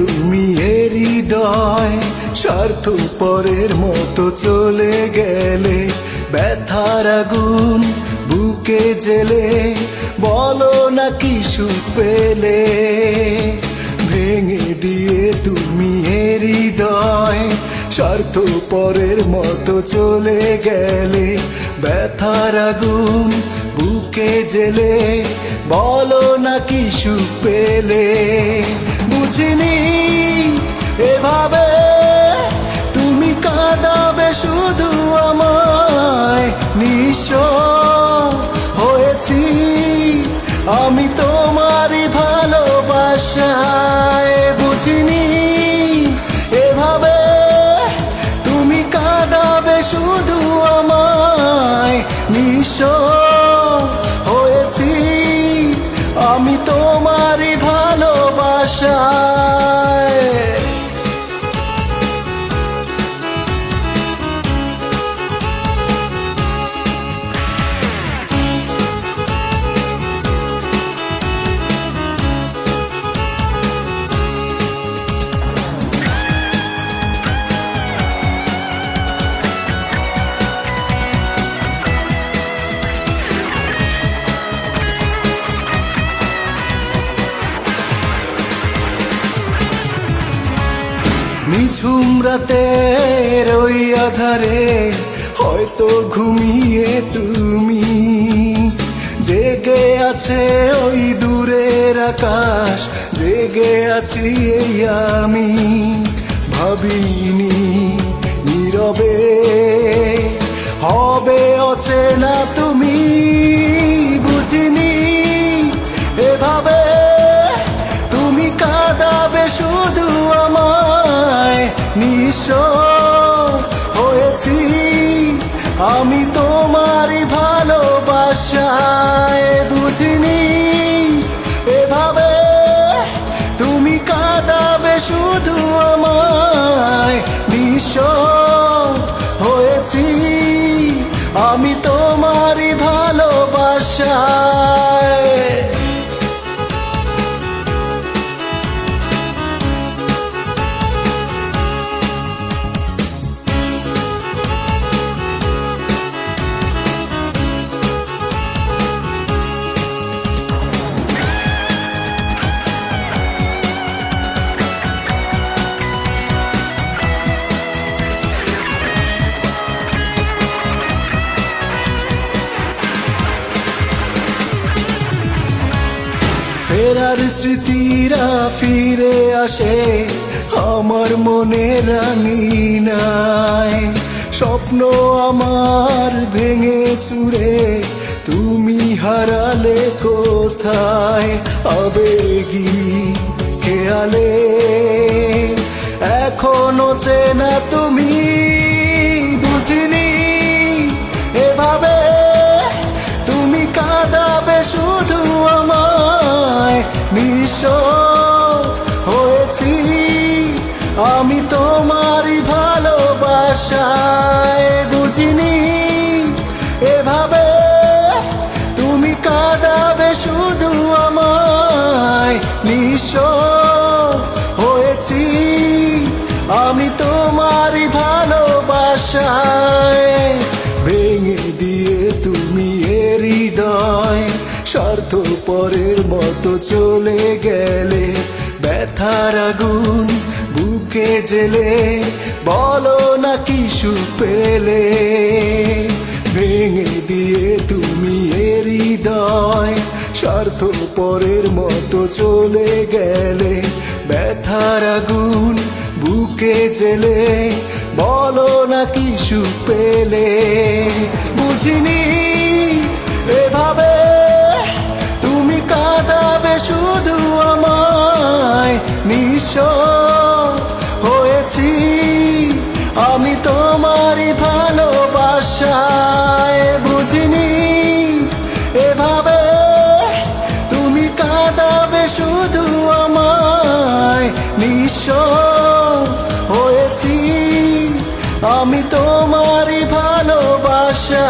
তুমি হৃদয় স্বার্থ পরের মতো চলে গেলে ব্যথার আগুন বুকে জেলে বলো না কি পেলে। ভেঙে দিয়ে তুমি হৃদয় স্বার্থ পরের মতো চলে গেলে ব্যথার আগুন বুকে জেলে বলো না কি পেলে। বুঝিনি শুধু আমায় নিঃস্ব হয়েছি। আমি তোমারই ভালোবাসায় নিঝুম রাতের ওই আধারে হয়তো ঘুমিয়ে তুমি। জেগে আছে ওই দূরের আকাশ, জেগে আছি এই আমি। ভাবিনি নীরবে, হবে অচেনা শুধু আমায় নিঃস্ব হয়েছি। আমি তোমারই ভালোবাসায় ফেরার স্মৃতিরা ফিরে আসে, আমার মনে রাঙিনায় স্বপ্ন আমার ভেঙে চুরে, তুমি হারালে কোথায়? আবেগি খেয়ালে। এখনও চেনা তুমি, বুঝিনি নিঃস্ব হয়েছি আমি তোমারই ভালোবাসায় বুঝিনি এভাবে তুমি কাঁদাবে শুধু আমায়। নিঃস্ব হয়েছি আমি তোমারই ভালোবাসায় স্বার্থ পরের মতো চলে গেলে ব্যথার আগুন বুকে জেলে, বলো না কি সুখ পেলে? ভেঙে দিয়ে তুমি হৃদয়, স্বার্থ পরের মতো চলে গেলে ব্যথার আগুন বুকে জেলে, বলো না কি সুখ পেলে? বুঝিনি কাঁদাবে শুধু আমায় নিঃস্ব হয়েছি। আমি তোমারই ভালোবাসায় বুঝিনি। এভাবে তুমি কাঁদাবে শুধু আমায় নিঃস্ব হয়েছি। আমি তোমারই ভালোবাসায়